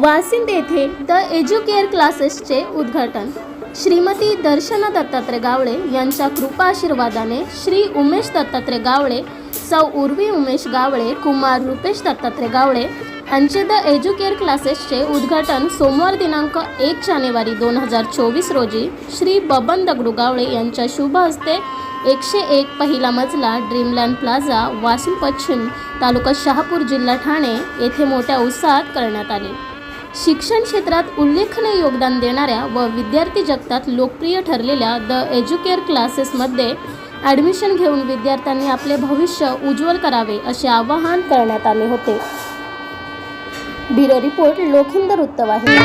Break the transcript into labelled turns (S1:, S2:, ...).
S1: वासिंद येथे the Educare क्लासेसचे उद्घाटन. श्रीमती दर्शना दत्तात्रय गावळे यांच्या कृपा आशीर्वादाने श्री उमेश दत्तात्रय गावळे सौ उर्वी उमेश गावळे कुमार रुपेश दत्तात्रय गावळे यांचे द एज्युकेअर क्लासेसचे उद्घाटन सोमवार दिनांक एक जानेवारी दोन हजार चोवीस रोजी श्री बबन दगडू गावळे यांच्या शुभ हस्ते एकशे एक पहिला मजला ड्रीमलँड प्लाझा वाशिम पश्चिम तालुका शहापूर जिल्हा ठाणे येथे मोठ्या उत्साहात करण्यात आले. शिक्षण क्षेत्रात उल्लेखनीय योगदान देणाऱ्या व विद्यार्थी जगतात लोकप्रिय ठरलेल्या द एज्युकेअर क्लासेसमध्ये ॲडमिशन घेऊन विद्यार्थ्यांनी आपले भविष्य उज्ज्वल करावे असे आवाहन करण्यात आले होते. Bureau report लोखंदर उत्तवाहिनी